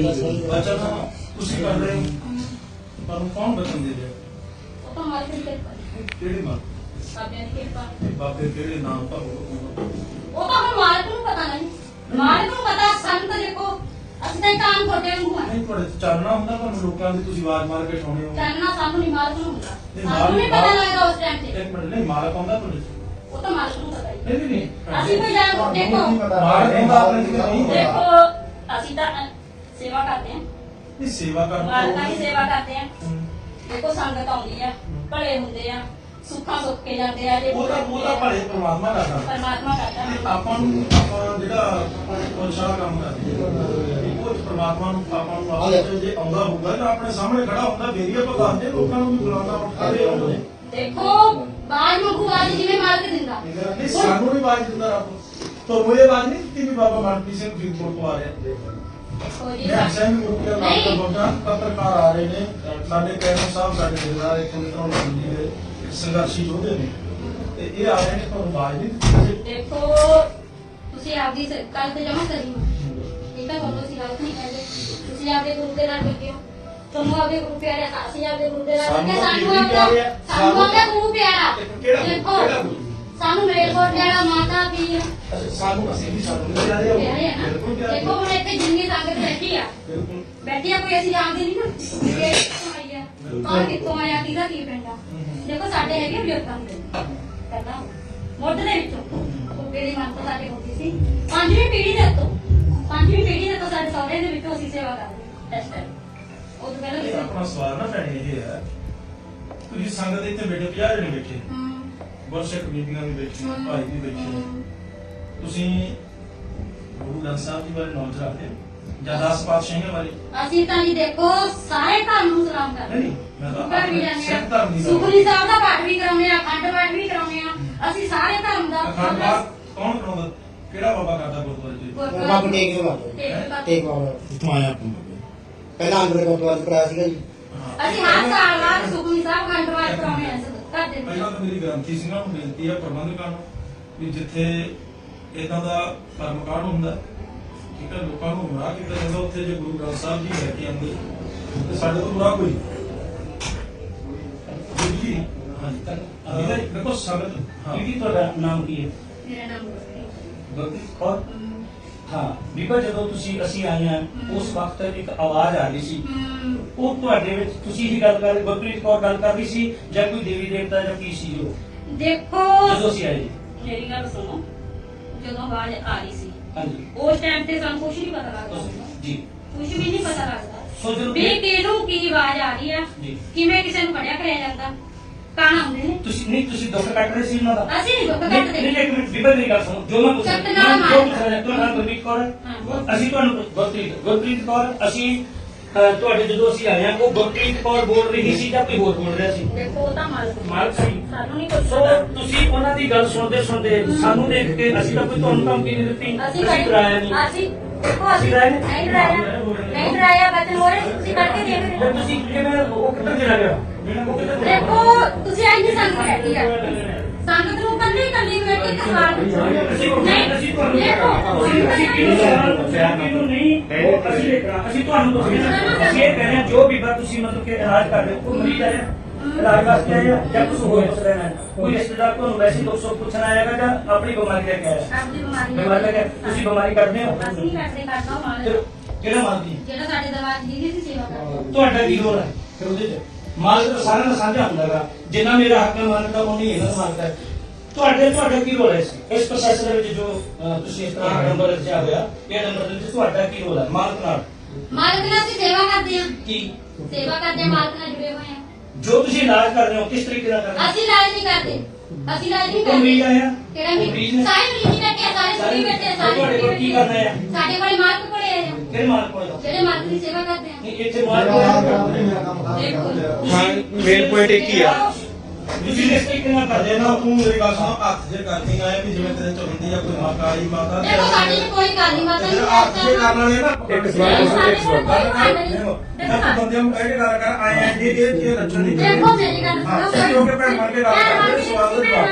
ਸੰਗਤ ਦਾ ਹੋ ਰਿਹਾ ਬਚਨ ਤੁਸੀਂ ਕਰ ਰਹੇ ਹੋ ਤੁਹਾਨੂੰ ਕੌਣ ਬਚਨ ਦੇ ਰਿਹਾ ਉਹ ਤਾਂ ਮਾਲਕ ਦੀ ਕਿਰਪਾ ਹੈ। ਕਿਹੜੇ ਮਾਂ ਬਾਬਿਆਂ ਦੀ ਕਿਰਪਾ ਬਾਬੇ ਕਿਹੜੇ ਨਾਮ ਤਾਂ ਬੋਲੋ ਉਹ ਤਾਂ ਹੁਣ ਮਾਲਕ ਨੂੰ ਪਤਾ ਨਹੀਂ ਮਾਲਕ ਨੂੰ ਪਤਾ ਸਾਨੂੰ ਤਾਂ ਦੇਖੋ ਅਸੀਂ ਤਾਂ ਕੰਮ ਤੁਹਾਡੇ ਵਾਂਗੂ ਆ ਨਹੀਂ ਤੁਹਾਡੇ ਚ ਚਾਨਣਾ ਹੁੰਦਾ ਤੁਹਾਨੂੰ ਲੋਕਾਂ ਦੀ ਤੁਸੀਂ ਆਵਾਜ਼ ਮਾਰ ਕੇ ਠਾਉਣੇ ਹੋ ਕਰਨਾ ਸਾਨੂੰ ਨਹੀਂ ਮਾਲਕ ਨੂੰ ਹੁੰਦਾ ਨਹੀਂ, ਸਾਨੂੰ ਨਹੀਂ ਪਤਾ ਮਾਲਕ- ਲੱਗਦਾ ਉਸ ਟਾਈਮ ਤੇ ਇੱਕ ਮਿੰਟ ਨਹੀਂ ਮਾਲਕ ਆਉਂਦਾ ਤੁਹਾਡੇ ਚ? ਉਹ ਤਾਂ ਮਾਲਕ ਨੂੰ ਪਤਾ ਹੀ ਨਹੀਂ ਨਹੀਂ ਨਹੀਂ ਅਸੀਂ ਕੋਈ ਜਾਣ ਦੇਖੋ ਮਾਲਕ ਆਉਂਦਾ ਆਪਣੇ ਚ ਨਹੀਂ ਦੇਖੋ ਅਸੀਂ ਤਾਂ ਸੇਵਾ ਕਰਦੇ ਹਾਂ ਨਹੀਂ ਸੇਵਾ ਕਰਨ ਮਾਲਕਾਂ ਦੀ ਸੇਵਾ ਕਰਦੇ ਹਮ। ਦੇਖੋ ਸੰਗਤ ਆਉਂਦੀ ਆ ਭਲੇ ਹੁੰਦੇ ਆ ਸੁੱਖਾਂ ਸੁੱਖ ਕੇ ਜਾਂਦੇ ਆ ਜੇ ਉਹ ਤਾਂ ਉਹ ਤਾਂ ਭਲੇ ਪ੍ਰਮਾਤਮਾ ਦਾ ਕੰਮ ਹੈ। ਪਰਮਾਤਮਾ ਕਰਦਾ। ਤੇ ਆਪਾਂ ਨੂੰ ਆਪਾਂ ਜਿਹੜਾ ਕੋਸ਼ਾ ਕੰਮ ਕਰਦੇ ਹਾਂ ਉਹ ਪ੍ਰਮਾਤਮਾ ਨੂੰ ਆਪਾਂ ਨੂੰ ਆਪ ਜੇ ਆਉਂਦਾ ਹੋਊਗਾ ਤਾਂ ਆਪਣੇ ਸਾਹਮਣੇ ਖੜਾ ਹੁੰਦਾ ਫੇਰ ਹੀ ਆਪਾਂ ਦੱਸਦੇ ਲੋਕਾਂ ਨੂੰ ਵੀ ਬੁਲਾਉਣਾ ਉੱਠਦੇ ਆਉਂਦੇ ਦੇਖੋ ਬਾਜ ਮੰਗੂ ਬਾਜ ਜਿਵੇਂ ਮਾਲਕ ਦਿੰਦਾ? ਨਹੀਂ ਸਾਨੂੰ ਨਹੀਂ ਆਵਾਜ਼ ਦਿੰਦਾ ਰੱਬ। ਤੁਹਾਨੂੰ ਇਹ ਆਵਾਜ਼ ਨਹੀਂ ਦਿੱਤੀ ਵੀ ਬਾਬਾ ਮਨਪ੍ਰੀਤ ਸਿੰਘ ਫਰੀਦਕੋਟ ਤੋਂ ਆ ਰਿਹਾ। ਦੇਖੋ ਜੀ ਮੈਂ ਅਕਸਰ ਵੀ ਮੁਰਤੀਆ ਨਾਮ। ਤੋਂ ਬੋਲਦਾ ਪੱਤਰਕਾਰ ਆ ਰਹੇ ਨੇ ਸਾਡੇ ਕੈਮਰਾ ਸਾਹਿਬ ਸਾਡੇ ਜ਼ਿਲ੍ਹਾ ਇੱਕ ਮਿੱਤਰੋਂ ਮੰਡੀ ਦੇ ਸੰਘਰਸ਼ੀ ਯੋਧੇ ਨੇ ਤੇ ਇਹ ਆ ਰਹੇ ਨੇ ਤੁਹਾਨੂੰ ਨਹੀਂ ਦਿੱਤੀ ਦੇਖੋ ਤੁਸੀਂ ਆਪਦੀ ਕੱਲ ਤੇ ਜਮਾ ਕਰੀ ਠੀਕ ਹੈ ਤੁਹਾਨੂੰ ਅਸੀਂ ਗਲਤ ਨਹੀਂ ਕਹਿੰਦੇ ਤੁਸੀਂ ਆਪਦੇ ਗੁਰੂ ਦੇ ਨਾਲ ਲੱਗੇ ਹੋ ਤੁਹਾਨੂੰ ਆਪਦੇ ਗੁਰੂ ਪਿਆਰੇ ਅਸੀਂ ਆਪਦੇ ਗੁਰੂ ਦੇ ਨਾਲ ਸਾਨੂੰ ਸਾਨੂੰ ਆਪਦਾ ਸਾਨੂੰ ਸਾਨੂੰ- ਆਪਦਾ ਗੁਰੂ ਪਿਆਰਾ? ਦੇਖੋ? ਸਾਨੂੰ ਮੇਰੇ ਕੋਲ ਜਿਹੜਾ ਮਾਤਾ ਸਾਨੂੰ ਅਸੀਂ ਵੀ ਸਾਨੂੰ ਵੀ ਪਿਆਰੇ ਹੋ ਪਿਆਰੇ ਆ। ਨਾ ਬਿਲਕੁਲ ਪਿਆਰੇ ਦੇਖੋ ਹੁਣ ਇੱਥੇ ਜਿੰਨੀ ਸੰਗਤ ਬੈਠੀ ਆ। ਬਿਲਕੁਲ। ਬੈਠੀ ਆ ਕੋਈ ਅਸੀਂ ਜਾਣਦੇ ਨਹੀਂ ਨਾ। ਵੀ ਇਹ ਕਿੱਥੋਂ ਆਈ ਆ? ਕੌਣ ਕਿੱਥੋਂ ਆਇਆ? ਕਿਹਦਾ ਕੀ ਪਿੰਡ ਆ? ਦੇਖੋ ਸਾਡੇ ਹੈਗੇ ਬਜ਼ੁਰਗਾਂ ਦੇ ਕਰਦਾ ਮੁੱਢ ਦੇ ਵਿੱਚੋਂ। ਉੱਗੇ ਦੀ ਮੰਨ ਸਾਡੇ ਹੁੰਦੀ ਸੀ? ਪੰਜਵੀਂ ਪੀੜ੍ਹੀ ਦੇ ਤੋਂ। ਪੰਜਵੀਂ ਪੀੜ੍ਹੀ ਦੇ ਤੋਂ ਸਾਡੇ ਸਹੁਰੇ ਦੇ ਵਿੱਚੋਂ ਅਸੀਂ ਸੇਵਾ ਕਰਦੇ ਹਾਂ। ਇਸ ਟਾਈਮ ਉਹ ਤੋਂ ਪਹਿਲਾਂ ਇਹ ਅਸੀਂ ਆਪਣਾ ਸਵਾਲ ਨਾ ਭੈਣੇ ਇਹ ਹੈ। ਤੁਸੀਂ ਸੰਗਤ ਦੇ ਇੱਥੇ ਬੈਠੇ 50 ਜਣੇ ਬੈਠੇ। ਗੁਰਸਿੱਖ ਬੀਬੀਆਂ ਬੈਠੀਆਂ ਹਮ, ਭਾਈ ਵੀ ਬੈਠੇ ਹਮ, ਤੁਸੀਂ ਗੁਰੂ ਗ੍ਰੰਥ ਸਾਹਿਬ ਜੀ ਬਾਰੇ ਨੌਲੇਜ ਰੱਖਦੇ ਹੋ? ਜਾਂ ਦਸ ਪਾਤਸ਼ਾਹੀਆਂ ਬਾਰੇ? ਅਸੀਂ ਤਾਂ ਜੀ ਦੇਖੋ ਸਾਰੇ ਧਰਮ ਨੂੰ ਸਲਾਮ ਕਰਦੇ ਨਹੀਂ ਮੈਂ ਤਾਂ ਘਰ ਵੀ ਜਾਂਦੇ ਸਿੱਖ ਧਰਮ ਦੀ ਆ ਗੱਲ ਸੁਖਨੀ ਸਾਹਿਬ ਦਾ ਪਾਠ ਵੀ ਕਰਾਉਂਦੇ ਆ ਅਖੰਡ ਪਾਠ ਵੀ ਕਰਾਉਂਦੇ ਆ ਅਸੀਂ ਸਾਰੇ ਧਰਮ ਦਾ ਅਖੰਡ ਪਾਠ ਕੌਣ ਕਰਾਉਂਦਾ? ਕਿਹੜਾ ਬਾਬਾ ਕਰਦਾ ਗੁਰਦੁਆਰੇ ਜੀ ਬਾਬਾ ਟੇਕ ਦੇ ਬਾਬਾ ਟੇਕ ਬਾਬਾ। ਆਪਾਂ ਪਹਿਲਾਂ ਅੰਦਰ ਗੁਰਦੁਆਰਾ ਕਰਾਇਆ ਸੀਗਾ ਜੀ। ਅਸੀਂ ਹਰ ਸਾਲ ਬਾਅਦ ਸੁਖਨੀ ਸਾਹਿਬ ਅਖੰਡ ਪਾਠ ਕਰਾਉਂਦੇ ਆ ਅਸੀਂ ਘਰ ਦੇ ਪਹਿਲਾਂ ਤਾਂ ਮੇਰੀ ਗ੍ਰੰਥੀ ਸਿੰਘਾਂ ਨੂੰ ਬੇਨਤੀ ਹੈ ਪ੍ਰਬੰਧਕਾਂ ਨੂੰ ਵੀ ਜਿੱਥੇ ਇਦਾਂ ਦਾ ਕਰਮਕਾਂਡ ਹੁੰਦਾ ਠੀਕ ਹੈ ਲੋਕਾਂ ਨੂੰ ਗੁੰਮਰਾਹ ਕੀਤਾ ਜਾਂਦਾ ਉੱਥੇ ਜੇ ਗੁਰੂ ਗ੍ਰੰਥ ਸਾਹਿਬ ਜੀ ਲੈ ਕੇ ਆਉਂਦੇ ਤੇ ਸਾਡੇ ਤੋਂ ਬੁਰਾ ਕੋਈ ਜੀ ਹਾਂਜੀ ਤਾਂ ਇਹਦਾ ਦੇਖੋ ਸੰਗਤ ਹਾਂ। ਕੀ ਤੁਹਾਡਾ ਨਾਮ ਕੀ ਹੈ? ਮੇਰਾ ਨਾਮ ਗੁਰਪ੍ਰੀਤ ਗੁਰਪ੍ਰੀਤ ਕੌਰ। ਹਾਂ ਬੀਬਾ ਜਦੋਂ ਤੁਸੀਂ ਅਸੀਂ ਹਾਂ ਉਸ ਵਕਤ ਇੱਕ ਆਵਾਜ਼ ਆ ਰਹੀ ਸੀ। ਉਹ ਤੁਹਾਡੇ ਵਿੱਚ ਤੁਸੀਂ ਹੀ ਗੱਲ ਕਰ ਰਹੇ ਗੁਰਪ੍ਰੀਤ ਕੌਰ ਗੱਲ ਕਰ ਰਹੀ ਸੀ ਜਾਂ ਕੋਈ ਦੇਵੀ ਦੇਵਤਾ ਜਾਂ ਕੀ ਸੀ ਉਹ ਦੇਖੋ ਜਦੋਂ ਅਸੀਂ ਆਏ। ਮੇਰੀ ਗੱਲ ਸੁਣੋ ਜਦੋਂ ਆਵਾਜ਼ ਆ ਰਹੀ ਸੀ ਹਾਂਜੀ। ਉਸ ਟਾਈਮ ਤੇ ਸਾਨੂੰ ਕੁਝ ਨਹੀਂ ਪਤਾ ਲੱਗਦਾ। ਜੀ। ਕੁਝ ਵੀ ਨਹੀਂ ਪਤਾ ਲੱਗਦਾ। ਸੋ ਜਦੋਂ ਵੀ ਕਿਹਨੂੰ ਕੀ ਆਵਾਜ਼ ਆ ਰਹੀ ਆ ਕਿਵੇਂ ਕਿਸੇ ਨੂੰ ਫੜਿਆ ਕਰਿਆ ਜਾਂਦਾ। ਕਾਣਾ ਹੁੰਦੇ ਨੇ? ਤੁਸੀਂ ਨਹੀਂ ਤੁਸੀਂ ਦੁੱਖ ਕੱਟ ਰਹੇ ਸੀ ਉਹਨਾਂ ਦਾ। ਅਸੀਂ ਨਹੀਂ ਦੁੱਖ ਨਹੀਂ ਕੱਟਦੇ। ਨਹੀਂ, ਇੱਕ ਮਿੰਟ ਬੀਬਾ ਮੇਰੀ ਗੱਲ ਸੁਣੋ। ਜੋ ਮੈਂ ਪੁੱਛ ਚੱਟ ਰਿਹਾ ਨਾਲ ਮੈਂ ਜੋ ਪੁੱਛ ਰਿਹਾ ਤੁਹਾਡਾ ਨਾਮ ਗੁਰਪ੍ਰੀਤ ਕੌਰ ਹੈ। ਹਾਂ। ਅਸੀਂ ਤੁਹਾਨੂੰ ਗੁਰਪ੍ਰੀਤ ਗੁਰਪ੍ਰੀਤ ਕੌਰ ਅਸੀਂ ਅਹ, ਤੁਹਾਡੇ ਜਦੋਂ ਅਸੀਂ ਆਏ ਹਾਂ ਉਹ ਗੁਰਪ੍ਰੀਤ ਕੌਰ ਬੋਲ ਰਹੀ ਸੀ ਜਾਂ ਕੋਈ ਹੋਰ ਬੋਲ ਰਿਹਾ ਸੀ? ਦੇਖੋ ਉਹ ਤਾਂ ਮਾਲਕ ਨੇ। ਮਾਲਕ ਸੀ। ਸਾਨੂੰ ਨਹੀਂ ਕੁਝ ਸੋ ਪਤਾ। ਤੁਸੀਂ ਉਹਨਾਂ ਦੀ ਗੱਲ ਸੁਣਦੇ ਸੁਣਦੇ ਸਾਨੂੰ ਦੇਖ ਕੇ ਅਸੀਂ ਤਾਂ ਕੋਈ ਤੁਹਾਨੂੰ ਧਮਕੀ ਨਹੀਂ ਦਿੱਤੀ। ਅਸੀਂ ਅਸੀਂ ਡਰਾਇਆ ਨਹੀਂ। ਅਸੀਂ ਦੇਖੋ ਅਸੀਂ ਡਰਾਇਆ ਨਹੀਂ? ਨਹੀਂ ਡਰਾਇਆ। ਨਹੀਂ ਡਰਾਇਆ ਬਚਨ ਹੋ ਰਹੇ। ਤੁਸੀਂ ਕਰਕੇ ਦੇਖ ਰਹੇ ਫਿਰ ਹੋ ਤੁਸੀਂ ਕਿਵੇਂ ਉਹ ਕਿੱਧਰ ਚਲਾ ਗਿਆ? ਉਹ ਕਿੱਧਰ ਚਲਾ ਗਿਆ? ਦੇਖੋ ਤੁਸੀਂ ਇੰਨੀ ਸੰਗਤ ਬੈਠੀ ਆ ਸੰਗਤ ਨੂੰ ਕੱਲੀ ਕੱਲੀ ਨੂੰ ਇੱਕ ਇੱਕ ਸਵਾਲ ਪੁੱਛੋ ਅਸੀਂ ਨਹੀਂ ਅਸੀਂ ਤੁਹਾਨੂੰ ਦੇਖੋ ਅਸੀਂ ਅਸੀਂ ਕਿਹਨੂੰ ਸਵਾਲ ਪੁੱਛਿਆ ਕਿਹਨੂੰ ਨਹੀਂ ਉਹ ਅਸੀਂ ਅਸੀਂ ਤੁਹਾਨੂੰ ਪੁੱਛਿਆ ਅਸੀਂ ਇਹ ਕਹਿ ਰਹੇ ਹਾਂ ਜੋ ਵੀ ਬਾਤ ਤੁਸੀਂ ਮਤਲਬ ਕਿ ਇਲਾਜ ਕਰ ਰਹੇ ਹੋ ਕੋਈ ਮਰੀਜ਼ ਆਇਆ ਇਲਾਜ ਵਾਸਤੇ ਆਇਆ ਜਾਂ ਕੁਝ ਹੋਰ ਪੁੱਛ ਰਹੇ ਹੈ ਕੋਈ ਰਿਸ਼ਤੇਦਾਰ ਤੁਹਾਨੂੰ ਵੈਸੇ ਦੁੱਖ ਸੁੱਖ ਪੁੱਛਣ ਆਏਗਾ ਜਾਂ ਆਪਣੀ ਬਿਮਾਰੀ ਲੈ ਕੇ ਆਇਆ ਆਪਦੀ ਬਿਮਾਰੀ ਬਿਮਾਰੀ ਲੈ ਕੇ ਤੁਸੀਂ ਬਿਮਾਰੀ ਕੱਢਦੇ ਹੋ ਅਸੀਂ ਨਹੀਂ ਕਰਦੇ ਕਰਦਾ ਫਿਰ ਮਾਲਕ ਕਿਹੜਾ ਮਾਲਕੀ ਜਿਹੜਾ ਸਾਡੇ ਦਰਬਾਰ ਦੀ ਦੀ ਸੇਵਾ ਕਰਦਾ ਤੁਹਾਡਾ ਕੀ ਰੋਲ ਹੈ ਫਿਰ ਉਹਦੇ ਚ ਮਾਲਕ ਸਾਰਿਆਂ ਦਾ ਸਾਂਝਾ ਹੁੰਦਾ ਹੈਗਾ ਜਿੰਨਾ ਮੇਰਾ ਹੱਕ ਹੈ ਮਾਲਕ ਦਾ ਉਨੀ ਇਹਨਾਂ ਦਾ ਹੈ ਤੁਹਾਡੇ ਤੁਹਾਡਾ ਕੀ ਰੋਲ ਹੈ ਇਸ ਇਸ ਪ੍ਰੋਸੈਸ ਦੇ ਵਿੱਚ ਜੋ ਅਹ, ਤੁਸੀਂ ਇਸ ਤਰ੍ਹਾਂ ਨੰਬਰ ਰਚਿਆ ਹੋਇਆ ਇਹ ਨੰਬਰ ਦੇ ਵਿੱਚ ਤੁਹਾਡਾ ਕੀ ਰੋਲ ਹੈ? ਮਾਲਕ ਨਾਲ। ਮਾਲਕ ਨਾਲ ਅਸੀਂ ਸੇਵਾ ਕਰਦੇ ਹਾਂ। ਕੀ? ਸੇਵਾ ਕਰਦੇ ਹਾਂ ਮਾਲਕ ਨਾਲ ਜੁੜੇ ਹੋਏ ਹਾਂ। ਜੋ ਤੁਸੀਂ ਇਲਾਜ ਕਰ ਰਹੇ ਹੋ ਕਿਸ ਤਰੀਕੇ ਨਾਲ ਕਰ ਰਹੇ ਹੋ? ਅਸੀਂ ਇਲਾਜ ਨਹੀਂ ਕਰਦੇ। ਅਸੀਂ ਇਲਾਜ ਨਹੀਂ ਮਰੀਜ਼ ਕਰਦੇ। ਆਇਆ? ਕਿਹੜਾ ਉਹ ਮਰੀਜ਼ ਸਾਰੇ ਮਰੀਜ਼ ਹੀ ਸਾਰੇ ਸੁਣੀ ਬੈਠੇ ਆ, ਸਾਰੇ। ਤੁਹਾਡੇ ਕੋਲ ਕੀ ਕਰਨਾ ਹੈ ਸਾਡੇ ਕੋਲ ਮਾਲਕ ਕੋਲੇ ਆ। ਕਿਹੜੇ ਮਾਲਕ ਕੋਲ? ਜਾਓ? ਜਿਹੜੇ ਮਾਲਕ ਦੀ ਸੇਵਾ ਕਰਦੇ ਆ। ਨਹੀਂ, ਇੱਥੇ ਮਾਲਕ ਕੋਲ ਦੇਖੋ। ਹਾਂ ਮੇਨ ਪੁਆਇੰਟ ਇੱਕ ਹੀ ਆ। ਤੁਸੀਂ ਇਸ ਤਰੀਕੇ ਨਾਲ ਕਰਦੇ ਜੇ ਹੋ ਨਾ ਤੂੰ ਮੇਰੀ ਗੱਲ ਸੁਣ ਹੱਥ ਜੇ ਕਰਨੀ ਆਏ ਵੀ ਜਿਵੇਂ ਤੇਰੇ ਚ ਹੁੰਦੀ ਆ ਕੋਈ ਮਾਤਾ ਆਈ ਮਾਤਾ ਦੇਖੋ ਸਾਡੇ ਚ ਕੋਈ ਕਾਲੀ ਮਾਤਾ ਜੇ ਨਹੀਂ ਹੱਥ ਜੇ ਕਰਨ ਵਾਲੇ ਨਾ ਇੱਕ ਸਵਾਲ ਪੁੱਛੋ, ਇੱਕ ਸਵਾਲ। ਗੱਲ ਕਰ ਮੈਂ ਤੂੰ ਬੰਦਿਆਂ ਨੂੰ ਕਹਿ ਕੇ ਗੱਲ ਕਰ ਆਏ ਆ ਇਹ ਇਹ ਇਹ ਲੱਛਣ ਨਹੀਂ ਦੇਖੋ ਮੇਰੀ ਗੱਲ ਹਾਂ, ਸੁਣੋ। ਸਹੀ ਹੋ ਕੇ ਭੈਣ ਬਣ ਕੇ ਗੱਲ ਕਰਦੇ ਸਵਾਲ ਦਾ ਤੁਸੀਂ ਜਵਾਬ।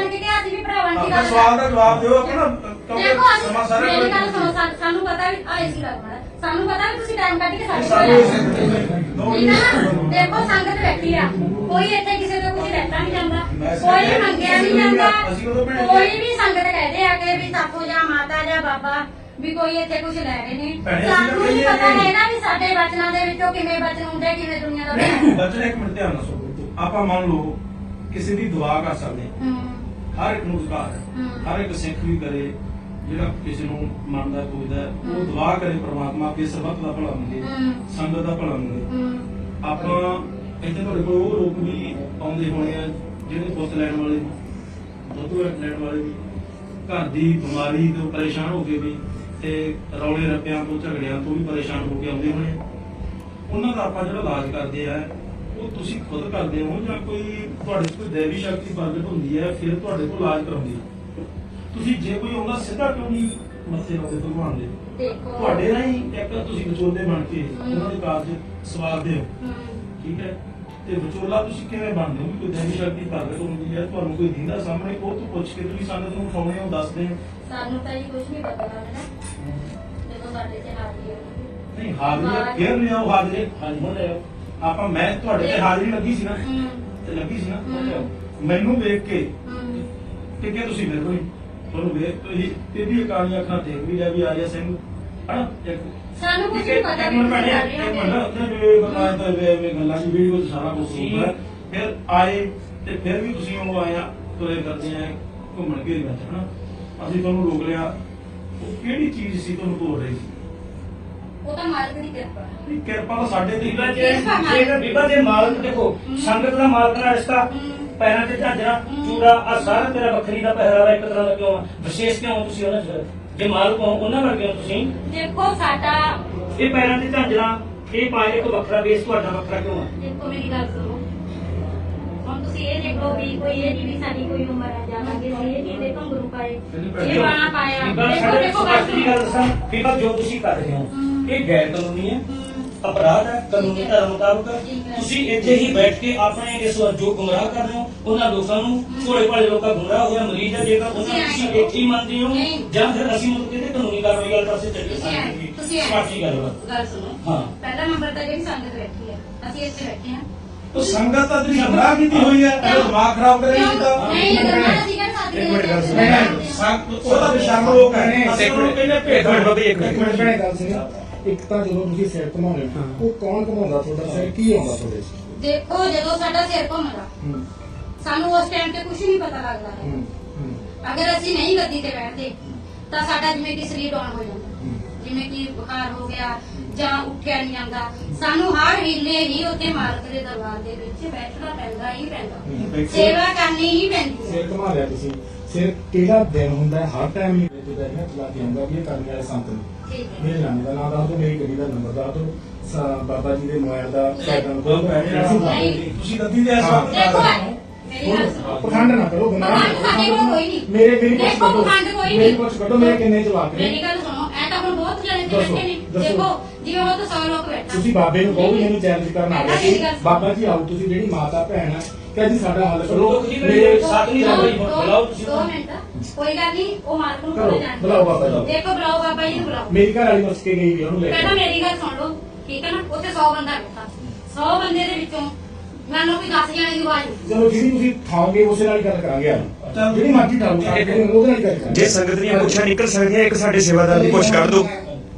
ਆਪਣਾ ਗੱਲ ਸਵਾਲ ਦਾ ਜਵਾਬ ਦਿਓ ਆਪਣਾ ਦੇਖੋ ਅਸੀਂ ਮੇਰੀ ਗੱਲ ਸੁਣੋ ਸਾ- ਸਾਨੂੰ ਪਤਾ ਵੀ ਆਏ ਸੀ ਲੱਗਣਾ ਸਾਨੂੰ ਪਤਾ ਵੀ ਤੁਸੀਂ ਟਾਈਮ ਕੱਢ ਕੇ ਸਾਡੇ ਕੋਲ ਆਏ ਠੀਕ ਹੈ ਨਾ? ਦੇਖੋ ਸੰਗਤ ਬੈਠੀ ਆ। ਕੋਈ ਇੱਥੇ ਕਿਸੇ ਤੋਂ ਕੁਝ ਲੈਤਾ ਨਹੀਂ ਜਾਂਦਾ। ਕੋਈ ਮੰਗਿਆ ਨਹੀਂ ਜਾਂਦਾ। ਕੋਈ ਵੀ ਸੰਗਤ ਕਹਦੇ ਆ ਕਿ ਵੀ ਸਾਥੋਂ ਜਾਂ ਮਾਤਾ ਜਾਂ ਬਾਬਾ ਵੀ ਕੋਈ ਇੱਥੇ ਕੁਝ ਲੈ ਰਹੇ ਨੇ। ਭੈਣੇ, ਅਸੀਂ ਸਾਨੂੰ ਨਹੀਂ ਪਤਾ ਹੈ ਨਾ ਵੀ ਸਾਡੇ ਬਚਨਾਂ ਦੇ ਵਿੱਚੋਂ ਕਿਵੇਂ ਬਚਨ ਹੁੰਦੇ ਕਿਵੇਂ ਦੁਨੀਆ ਦਾ ਬਣਿਆ ਬੱਚੇ ਇੱਕ ਮਿੰਟ ਧਿਆਨ ਨਾਲ ਸੁਣੋ। ਆਪਾਂ ਮੰਨ ਲਓ ਕਿਸੇ ਦੀ ਦੁਆ ਕਰ ਸਕਦੇ ਹਾਂ। ਹੂੰ। ਹਰ ਇੱਕ ਨੂੰ ਅਧਿਕਾਰ ਹੈ। ਹਮ। ਹਰ ਇੱਕ ਸਿੱਖ ਵੀ ਕਰੇ। ਜਿਹੜਾ ਕਿਸੇ ਨੂੰ ਮੰਨਦਾ ਪੁੱਜਦਾ ਉਹ। ਦੁਆ ਕਰੇ ਪ੍ਰਮਾਤਮਾ ਅੱਗੇ ਸਰਬੱਤ ਦਾ ਭਲਾ ਮੰਗੇ। ਸੰਗਤ ਦਾ ਭਲਾ ਮੰਗੇ ਆਪਾਂ ਇੱਥੇ ਤੁਹਾਡੇ ਕੋਲ ਉਹ ਲੋਕ ਵੀ ਆਉਂਦੇ ਹੋਣੇ ਆ ਜਿਹੜੇ ਪੁੱਤ ਲੈਣ ਵਾਲੇ ਦੁੱਧ ਲੈਣ ਵਾਲੇ ਵੀ ਘਰ ਦੀ ਬਿਮਾਰੀ ਤੋਂ ਪਰੇਸ਼ਾਨ ਹੋ ਕੇ ਵੀ ਤੇ ਰੌਲੇ ਰੱਪਿਆਂ ਤੋਂ ਝਗੜਿਆਂ ਤੋਂ ਵੀ ਪਰੇਸ਼ਾਨ ਹੋ ਕੇ ਆਉਂਦੇ ਹੋਣੇ। ਉਹਨਾਂ ਦਾ ਆਪਾਂ ਜਿਹੜਾ ਇਲਾਜ ਕਰਦੇ ਆ ਉਹ ਤੁਸੀਂ ਖੁਦ ਕਰਦੇ ਹੋ ਜਾਂ ਕੋਈ ਤੁਹਾਡੇ ਕੋਈ ਦੇਵੀ ਸ਼ਕਤੀ ਪ੍ਰਗਟ ਹੁੰਦੀ ਹੈ ਫਿਰ ਤੁਹਾਡੇ ਕੋਲ ਇਲਾਜ ਕਰਾਉਂਦੀ ਹੈ ਤੁਸੀਂ ਜੇ ਕੋਈ ਆਉਂਦਾ ਸਿੱਧਾ ਕਿਉਂ ਨਹੀਂ ਮੱਥੇ ਲਾਉਂਦੇ ਭਗਵਾਨ ਦੇ। ਦੇਖੋ। ਤੁਹਾਡੇ ਨਾਲ ਹੀ ਇੱਕ ਤੁਸੀਂ ਵਿਚੋਲੇ ਬਣ ਕੇ ਉਹਨਾਂ ਦੇ ਕਾਰਜ ਸਵਾਰਦੇ ਹੋ। ਠੀਕ ਹੈ? ਤੇ ਵਿਚੋਲਾ ਤੁਸੀਂ ਕਿਵੇਂ ਬਣਦੇ ਹੋ? ਕੋਈ ਦੇਵੀ ਸ਼ਕਤੀ ਪ੍ਰਗਟ ਹੁੰਦੀ ਹੈ ਤੁਹਾਨੂੰ ਕੋਈ ਦਿੰਦਾ ਸਾਹਮਣੇ ਉਹ ਤੋਂ ਪੁੱਛ ਕੇ ਤੁਸੀਂ ਸੰਗਤ ਨੂੰ ਉਠਾਉਣੇ ਹੋ ਦੱਸਦੇ ਹੋ? ਸਾਨੂੰ ਤਾਂ ਇਹ ਕੁਝ ਨਹੀਂ ਪਤਾ ਲੱਗਦਾ ਜਦੋਂ ਸਾਡੇ ਤੇ ਹਾਜ਼ਰੀ ਨਹੀਂ ਹਾਜ਼ਰੀ ਫੇਰ ਨਹੀਂ ਆਓ ਹਾਜ਼ਰੀ ਆਪਾਂ ਮੈਂ ਤੁਹਾਡੇ ਤੇ ਹਾਜ਼ਰੀ ਲੱਗੀ ਸੀ ਨਾ। ਤੇ ਲੱਗੀ ਸੀ ਨਾ। ਮੈਨੂੰ ਵੇਖ ਕੇ ਕਿ ਕਿ ਤੁਸੀਂ ਮੇਰੇ ਕੋਲ ਤੁਹਾਨੂੰ ਵੇਖ ਤੁਸੀਂ ਤੇ ਵੀ ਇਕਾਣੀ ਅੱਖਾਂ ਦੇਖ ਵੀ ਲਿਆ ਵੀ ਆਰਿਆ ਸਿੰਘ ਹਨਾ ਇੱਕ ਸਾਨੂੰ ਕੁਝ ਨਹੀਂ ਪਤਾ ਇੱਕ ਵੀ ਮਿੰਟ ਤੁਸੀਂ ਭੈਣੇ, ਕਰ ਰਹੇ ਇੱਕ ਹੋ ਮਿੰਟ, ਉੱਥੇ ਵੀ ਗੱਲਾਂ ਤਾਂ ਵੇ- ਵੇ ਗੱਲਾਂ ਦੀ ਵੀਡੀਓ ਤੇ ਸਾਰਾ ਕੁਝ ਹੁੰਦਾ ਹੈ। ਫਿਰ ਆਏ ਤੇ ਫਿਰ ਵੀ ਤੁਸੀਂ ਉਹ ਆਇਆ ਤੁਰੇ ਕਰਦੇ ਆ ਘੁੰਮਣ ਘੇਰੀ ਵਿੱਚ ਹਨਾ ਅਸੀਂ ਤੁਹਾਨੂੰ ਰੋਕ ਲਿਆ ਉਹ ਕਿਹੜੀ ਚੀਜ਼ ਸੀ ਤੁਹਾਨੂੰ ਤੋੜ ਰਹੀ ਸੀ ਉਹ ਤਾਂ ਮਾਲਕ ਦੀ ਕਿਰਪਾ ਹੈ। ਵੀ ਕਿਰਪਾ ਤਾਂ ਸਾਡੇ ਤੇ ਹੀ ਬੀਬਾ ਹੈ। ਜੇ ਜੇ ਬੀਬਾ ਦੇ ਮਾਲਕ ਦੇਖੋ ਸੰਗਤ ਦਾ ਮਾਲਕ ਨਾਲ ਰਿਸ਼ਤਾ ਹੂੰ। ਪੈਰਾਂ ਤੇ ਝਾਂਜਰਾ। ਚੂੜਾ ਆ ਸਾਰਾ ਤੇਰਾ ਵੱਖਰੀ ਦਾ ਪਹਿਰਾਵਾ ਇੱਕ ਤਰ੍ਹਾਂ ਦਾ ਕਿਉਂ ਆ? ਵਿਸ਼ੇਸ਼ ਕਿਉਂ ਤੁਸੀਂ ਉਹਨਾਂ ਚ ਜੇ ਮਾਲਕ ਹੋ ਉਹਨਾਂ ਵਰਗੇ ਹੋ ਤੁਸੀਂ ਦੇਖੋ ਸਾਡਾ ਇਹ ਪੈਰਾਂ ਤੇ ਝਾਂਜਰਾ ਇਹ ਪਾਏ ਇੱਕ ਵੱਖਰਾ ਵੇਸ ਤੁਹਾਡਾ ਵੱਖਰਾ ਕਿਉਂ ਆ ਦੇਖੋ ਮੇਰੀ ਗੱਲ ਸੁਣੋ ਹੁਣ ਤੁਸੀਂ ਇਹ ਦੇਖੋ ਵੀ ਕੋਈ ਇਹ ਨਹੀਂ ਵੀ ਸਾਡੀ ਕੋਈ ਉਮਰ ਹੈ ਜਾਂ ਅੱਗੇ ਸੀ ਇਹ ਨਹੀਂ ਦੇਖੋ ਗੁਰੂ ਪਾਏ ਇਹ ਬਾਣਾ ਪਾਇਆ ਦੇਖੋ ਦੇਖੋ ਗੱਲ ਗੱਲ ਦੱਸਾਂ ਬੀਬਾ ਜੋ ਤੁਸੀਂ ਕਰ ਰਹੇ ਹੋ। ਇਹ ਗੈਰ ਕਾਨੂੰਨੀ ਹੂੰ। ਅਪਰਾਧ ਹੈ ਕਾਨੂੰਨੀ। ਧਰਮ ਮੁਤਾਬਕ। ਤੁਸੀਂ ਇੱਥੇ ਹੀ ਬੈਠ ਕੇ ਆਪਣੇ ਇਸ ਵਾਰ ਜੋ ਗੁੰਮਰਾਹ ਕਰ ਰਹੇ ਹੋ ਉਹਨਾਂ ਲੋਕਾਂ ਨੂੰ ਭੋਲੇ ਭਾਲੇ ਲੋਕਾਂ ਗੁੰਮਰਾਹ ਹੋਇਆ ਮਰੀਜ਼ ਹੈ ਜੇਕਰ ਉਹਨਾਂ ਨੂੰ ਤੁਸੀਂ ਇੱਥੇ ਹੀ ਮੰਨਦੇ ਹੋ ਨਹੀਂ। ਜਾਂ ਫਿਰ ਅਸੀਂ ਮਤਲਬ ਕਿਤੇ ਕਾਨੂੰਨੀ ਕਾਰਵਾਈ ਵਾਲੇ ਪਾਸੇ ਚੱਲੀਏ ਤੁਸੀਂ ਸਾਡੀ ਤੁਸੀਂ। ਸਪਸ਼ਟ ਗੱਲ ਗੱਲ ਸੁਣੋ ਹਾਂ। ਪਹਿਲਾ ਨੰਬਰ ਤਾਂ ਜਿਹੜੀ ਸੰਗਤ ਬੈਠੀ ਹੈ ਅਸੀਂ ਇੱਥੇ ਬੈਠੇ ਹਾਂ ਉਹ ਸੰਗਤ ਤਾਂ ਜਿਹੜੀ ਗੁੰਮਰਾਹ ਕੀਤੀ ਹੋਈ ਹੈ ਦਿਮਾਗ ਖਰਾਬ ਕਰੇ ਕਿਉਂ? ਤਾਂ ਨਹੀਂ ਅਸੀਂ ਕਹਿੰਦੇ ਸਾਡੀ ਇੱਕ ਮਿੰਟ ਗੱਲ ਸੁਣੋ। ਨਹੀਂ, ਨਹੀਂ, ਸੰਗ- ਉਹ ਤਾਂ ਬਿਸ਼ਰਮ ਲੋਕ ਹੈ ਅਸੀਂ ਉਹਨੂੰ ਕਹਿੰਦੇ ਭੇਡ ਇੱਕ ਮਿੰਟ ਬਾਬਾ ਜੀ, ਇੱਕ ਮਿੰਟ ਗੱਲ ਸੁਣੀ ਇੱਕ ਤਾਂ ਜਦੋਂ ਤੁਸੀਂ ਸਿਰ ਘੁਮਾਉਂਦੇ ਹੋ ਉਹ ਕੌਣ ਘੁਮਾਉਂਦਾ ਤੁਹਾਡਾ? ਸਿਰ ਕੀ ਆਉਂਦਾ ਤੁਹਾਡੇ 'ਚ? ਦੇਖੋ ਜਦੋਂ ਸਾਡਾ ਸਿਰ ਘੁੰਮਦਾ ਹੂੰ। ਸਾਨੂੰ ਉਸ ਟਾਈਮ ਤੇ ਕੁਝ ਨਹੀਂ ਪਤਾ ਲੱਗਦਾ ਹੈ ਹੂੰ ਹੂੰ। ਅਗਰ ਅਸੀਂ ਨਹੀਂ ਗੱਦੀ ਤੇ ਬੈਠਦੇ ਤਾਂ ਸਾਡਾ ਜਿਵੇਂ ਕਿ ਸਰੀਰ ਡਾਊਨ ਹੋ ਜਾਂਦਾ। ਜਿਵੇਂ ਕਿ ਬੁਖਾਰ ਹੋ ਗਿਆ ਜਾਂ ਉੱਠਿਆ ਨਹੀਂ ਜਾਂਦਾ। ਸਾਨੂੰ ਹਰ ਹੀਲੇ ਹੀ ਉੱਤੇ ਮਾਲਕ ਦੇ ਦਰਬਾਰ ਦੇ ਵਿੱਚ ਬੈਠਣਾ ਪੈਂਦਾ ਹੀ ਪੈਂਦਾ। ਸੇਵਾ ਕਰਨੀ ਹੀ ਪੈਂਦੀ ਹੈ। ਸਿਰ ਘੁਮਾ ਲਿਆ ਤੁਸੀਂ। ਸਿਰ ਕਿਹੜਾ ਦਿਨ ਹੁੰਦਾ ਹੈ ਹਰ ਟਾਈਮ ਹੀ ਤੇ ਬੈਠਣਾ ਚਲਾ ਕੇ ਆਉਂਦਾ ਵੀ ਇਹ ਕਰਨੇ ਵਾਲੇ ਸੰਤ ਨੇ ਠੀਕ ਹੈ ਮੇਰੇ ਨਾਮ ਦਾ ਨਾਮ ਦੱਸ ਦਿਓ ਮੇਰੀ ਗੱਡੀ ਦਾ ਨੰਬਰ ਦੱਸ ਦਿਓ ਸ- ਬਾਬਾ ਜੀ ਦੇ ਮੋਬਾਈਲ ਦਾ ਸਾਡਾ ਉਹ ਨੰਬਰ ਨਹੀਂ। ਤੁਸੀਂ ਗੱਦੀ ਦੇ। ਵਕਤ ਦੇਖੋ ਆ। ਮੇਰੀ ਗੱਲ ਸੁਣੋ ਪਖੰਡ ਨਾ ਕਰੋ ਗੁਨਾਹ ਪਖੰਡ ਸਾਡੇ ਕੋਲ ਕੋਈ ਨਹੀਂ। ਮੇਰੇ ਮੇਰੀ ਪੁੱਛ ਦੇਖੋ, ਕੱਢੋ ਪਖੰਡ ਕੋਈ ਮੇਰੀ ਨਹੀਂ। ਪੁੱਛ ਕੱਢੋ ਮੇਰੇ ਕਿੰਨੇ ਜਵਾਕ ਨੇ ਮੇਰੀ ਗੱਲ ਸੁਣੋ ਐ ਤਾਂ ਹੁਣ ਬਹੁਤ ਜਣੇ ਤੇ ਦੱਸੋ, ਬੈਠੇ ਨੇ ਦੱਸੋ। ਦੇਖੋ ਜਿਵੇਂ ਉਹ ਤਾਂ 100 ਲੋਕ ਬੈਠਾ ਤੁਸੀਂ ਬਾਬੇ ਨੂੰ ਕਹੋ ਵੀ ਮੈਨੂੰ ਚੈਲੰਜ ਕਰਨ ਆ ਮੇਰੀ ਗੱਲ ਸੁਣੋ। ਬਾਬਾ ਜੀ ਆਓ ਤੁਸੀਂ ਜਿਹੜੀ ਮਾਤਾ ਭੈਣ ਹੈ ਕਿ ਜੀ ਸਾਡਾ ਹੱਲ ਕਰੋ। ਮੇਰੇ ਸਾਥ ਨਹੀਂ ਦੋ- ਬੁਲਾਓ ਤੁਸੀਂ। ਦੋ ਮਿੰਟ। ਕੋਈ ਗੱਲ ਨਹੀਂ ਉਹ ਮਾਲਕ ਨੂੰ ਕਰੋ, ਕੋਲੇ ਜਾਣ ਬੁਲਾਓ ਬਾਬਾ ਜੀ। ਦੇਖੋ ਬੁਲਾਓ ਬਾਬਾ ਜੀ ਨੂੰ ਬੁਲਾਓ। ਮੇਰੀ ਘਰ ਵਾਲੀ ਮੁਸਕੇ ਗਈ ਵੀ ਉਹਨੂੰ ਲੈ ਪਹਿਲਾਂ ਮੇਰੀ ਗੱਲ ਸੁਣ ਲਓ ਠੀਕ ਹੈ ਨਾ? ਉੱਥੇ 100 ਬੰਦਾ ਬੈਠਾ। 100 ਬੰਦੇ ਦੇ ਵਿੱਚੋਂ ਮੰਨ ਲਓ ਕੋਈ 10 ਜਣੇ ਦੀ ਆਵਾਜ਼। ਚਲੋ ਜਿਹੜੀ ਤੁਸੀਂ ਖਾਓਗੇ ਉਸੇ ਨਾਲ ਹੀ ਗੱਲ ਕਰਾਂਗੇ ਆ ਜਿਹੜੀ ਮਰਜ਼ੀ ਠਾਓ ਉਹਦੇ ਨਾਲ ਹੀ ਗੱਲ ਕਰਾਂਗੇ। ਜੇ ਸੰਗਤ ਦੀਆਂ ਪੁੱਛਾਂ ਨਿਕਲ ਸਕਦੀਆਂ ਇੱਕ ਸਾਡੇ ਸੇਵਾਦਾਰ ਦੀ ਪੁੱਛ ਕੱਢ ਦਿਓ।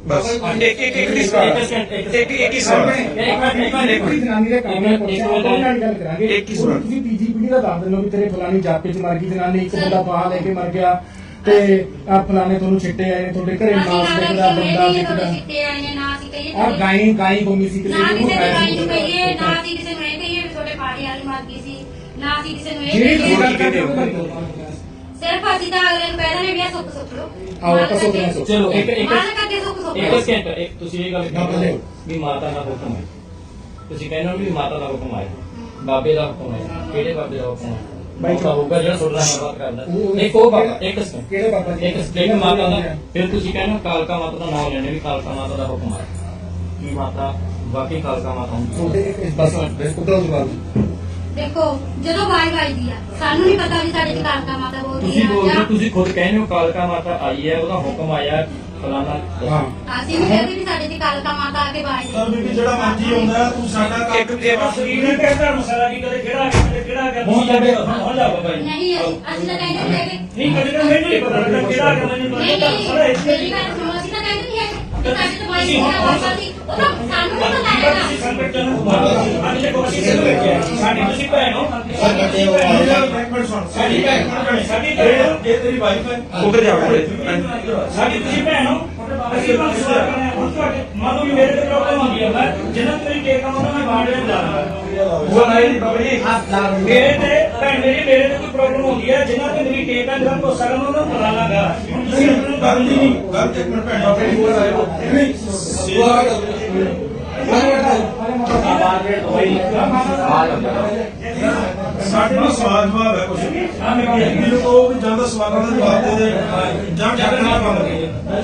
ਬਸ। ਇੱਕ ਇੱਕ ਇੱਕ ਦੀ ਸਵਾਲ। ਇੱਕ ਇੱਕ ਹੀ ਸਵਾਲ। ਇੱਕ ਹੀ ਸਵਾਲ। ਤੁਸੀਂ ਤੀਜੀ ਪੀੜੀ ਦਾ ਦੱਸ ਦਿੰਦੇ ਵੀ ਤੇਰੇ ਫਲਾਨੀ ਜਾਪੇ ਚ ਮਰ ਗਈ ਜਨਾਨੀ ਇੱਕ ਬੰਦਾ ਬਾਹਰ ਲੈ ਕੇ ਮਰ ਗਿਆ ਤੇ ਆ ਫਲਾਣੇ ਤੁਹਾਨੂੰ ਛਿੱਟੇ ਆਏ ਨੇ ਤੁਹਾਡੇ ਘਰੇ ਮਾਸ ਦੇਖਦਾ ਬੰਦਾ ਦੇਖਦਾ। ਸਿੱਟੇ ਆਏ ਨੇ ਨਾ ਅਸੀਂ ਕਹੀਏ ਆ ਗਾਈ ਗਾਈ ਹੋਣੀ ਸੀ ਕਿਸੇ ਨੂੰ ਕਹੀਏ ਨਾ ਅਸੀਂ ਕਿਸੇ ਨੂੰ ਇਹ ਕਹੀਏ ਤੁਹਾਡੇ ਪਾਣੀ ਵਾਲੀ ਮਰ ਗਈ ਸੀ ਨਾ ਅਸੀਂ ਕਿਸੇ ਨੂੰ ਇਹ ਕਹੀਏ ਸਿਰਫ ਅਸੀਂ ਤਾਂ ਅਗਲੇ ਨੂੰ ਕਹਿ ਦਿੰਦੇ ਵੀ ਆ ਸੁੱਖ ਸੁੱਖ ਲੋ ਆਓ, ਆਪਾਂ ਸੁੱਖ ਨਾਲ ਸੁੱਖ। ਚਲੋ ਇੱਕ ਇੱਕ ਮਾਲਕ ਅੱਗੇ ਸੁੱਖ ਸੁੱਖ ਇੱਕ ਲਓ। ਸਕਿੰਟ ਇੱਕ ਤੁਸੀਂ ਇਹ ਗੱਲ ਕਹਿੰਦੇ ਹੋ ਵੀ ਮਾਤਾ ਦਾ ਹੁਕਮ ਹੈ। ਤੁਸੀਂ ਕਹਿੰਦੇ ਹੋ ਵੀ ਮਾਤਾ ਦਾ ਹੁਕਮ ਹੈ। ਬਾਬੇ ਦਾ ਹੁਕਮ ਹੈ। ਕਿਹੜੇ ਬਾਬੇ ਦਾ ਹੁਕਮ ਹੈ? ਬਾਈ ਬਾਬਾ ਹੋਊਗਾ ਜਿਹੜਾ ਸੁਣ ਰਿਹਾ ਬਾਤ ਕਰਦਾ ਇੱਕ ਉਹ ਬਾਬਾ ਇੱਕ ਸਕਿੰਟ ਕਿਹੜੇ ਬਾਬਾ ਜੀ? ਇੱਕ ਸਕਿੰਟ ਮਾਤਾ ਦਾ। ਫਿਰ ਤੁਸੀਂ ਕਹਿੰਦੇ ਹੋ ਕਾਲਕਾ ਮਾਤਾ ਦਾ ਨਾਮ ਲੈਣੇ ਵੀ ਕਾਲਕਾ ਮਾਤਾ ਦਾ ਹੁਕਮ ਹੈ। ਕੀ ਮਾਤਾ ਵਾਕਈ ਕਾਲਕਾ ਮਾਤਾ ਹੁੰਦੀ ਤੁਹਾਡੇ ਇੱਕ ਬਸ ਉਧਰੋਂ ਜਵਾਬ ਦੇਖੋ ਜਦੋਂ ਆਵਾਜ਼ ਵੱਜਦੀ ਆ ਸਾਨੂੰ ਨਹੀਂ ਪਤਾ ਵੀ ਸਾਡੇ ਚ ਕਾਲਕਾ ਮਾਤਾ ਬੋਲਦੀ ਤੁਸੀਂ ਆ ਬੋਲਦੇ ਹੋ, ਜਾਂ ਤੁਸੀਂ ਖੁਦ ਕਹਿੰਦੇ ਹੋ ਕਾਲਕਾ ਮਾਤਾ ਆਈ ਹੈ ਉਹਦਾ ਹੁਕਮ ਆਇਆ ਫਲਾਣਾ ਹਾਂ। ਅਸੀਂ ਵੀ ਕਹਿੰਦੇ ਵੀ ਸਾਡੇ ਤੇ ਕਾਲਕਾ ਮਾਤਾ ਆ ਕੇ ਬਾਈ ਸਰ ਬੀਬੀ ਜਿਹੜਾ ਮਰਜ਼ੀ ਆਉਂਦਾ ਹੈ, ਤੂੰ ਸਾਡਾ ਕੰਮ ਇੱਕ ਇਹ ਬਸ ਸਰੀਰ ਨੇ ਕਹਿੰਦਾ ਮਸਾਲਾ ਕੀ ਕਦੇ ਕਿਹੜਾ ਆ ਗਿਆ ਕਦੇ ਕਿਹੜਾ ਆ ਗਿਆ ਹੁਣ ਸਾਡੇ- ਹੋ ਜਾ ਬਾਬਾ ਜੀ ਨਹੀਂ ਅਸੀਂ ਅਸੀਂ ਤਾਂ ਕਹਿੰਦੇ ਨਹੀਂ ਹੈਗੇ ਨਹੀਂ ਕਦੇ ਤਾਂ ਮੈਨੂੰ ਨਹੀਂ ਪਤਾ ਲੱਗਦਾ ਕਿਹੜਾ ਆ ਗਿਆ ਮੈਨੂੰ ਨਹੀਂ ਪਤਾ ਨਹੀਂ ਸਾਰਾ ਇੱਥੇ ਮੇਰੀ ਗੱਲ ਸੁਣੋ। ਤਾਂ ਕਹਿੰਦੇ ਨਹੀਂ ਹੈਗੇ ਕਿ ਉਹ ਤਾਂ ਸਾਨੂੰ ਨਹੀਂ ਪਤਾ ਹੈਗਾ ਤੁਸੀਂ ਸਾਡੀ ਤੁਸੀਂ ਭੈਣ ਹੋ ਸਾਡੀ ਤੁਸੀਂ ਸਾਡੀ ਭੈਣ ਸਾਡੀ ਭੈਣ ਹੋ। ਤੇਰੀ ਵਾਈਫ ਹੈ ਉਧਰ ਜਾਓ ਥੋੜੇ ਸਾਡੀ ਤੁਸੀਂ ਭੈਣ ਹੋ ਅਸੀਂ ਤੁਹਾਨੂੰ ਸਵਾਲ ਕਰਨਾ ਹੈ। ਹੁਣ ਤੁਹਾਡੇ ਮੰਨ ਲਓ ਵੀ ਮੇਰੇ ਤੇ ਪ੍ਰੋਬਲਮ ਹੁੰਦੀ ਹੈ ਮੈਂ ਜਿੰਨਾ ਤੇਰੀ ਟੇਕ ਆਉਂਦਾ ਮੈਂ ਬਾੜੇ ਨੂੰ ਜਾਣਾ ਉਹ ਮੇਰੇ ਤੇ ਭੈਣ ਮੇਰੀ ਮੇਰੇ ਤੇ ਕੋਈ ਪ੍ਰੋਬਲਮ ਹੁੰਦੀ ਹੈ ਜਿੰਨਾ ਤੇ ਮੇਰੀ ਟੇਕ ਆ ਜਿਹੜਾ ਕੋ ਸਗਨ ਉਹਨਾਂ ਨੂੰ ਬੁਲਾ ਲਾਂਗਾ। ਹੁਣ ਤੁਸੀਂ ਦੀ ਨਹੀਂ। ਗੱਲ ਦੀ ਨਹੀਂ ਸਾਡੇ ਸਵਾਲ ਜਵਾਬ ਹੈ ਕੁਝ ਹਾਂ ਮੈਂ ਕਿਹਾ ਕਹੋ ਵੀ ਜਾਂ ਤਾਂ ਸਵਾਲਾਂ ਦਾ ਜਵਾਬ ਦੇ ਦੇ। ਜਾਂ ਜੱਗਣਾ ਬੰਦ ਕਰ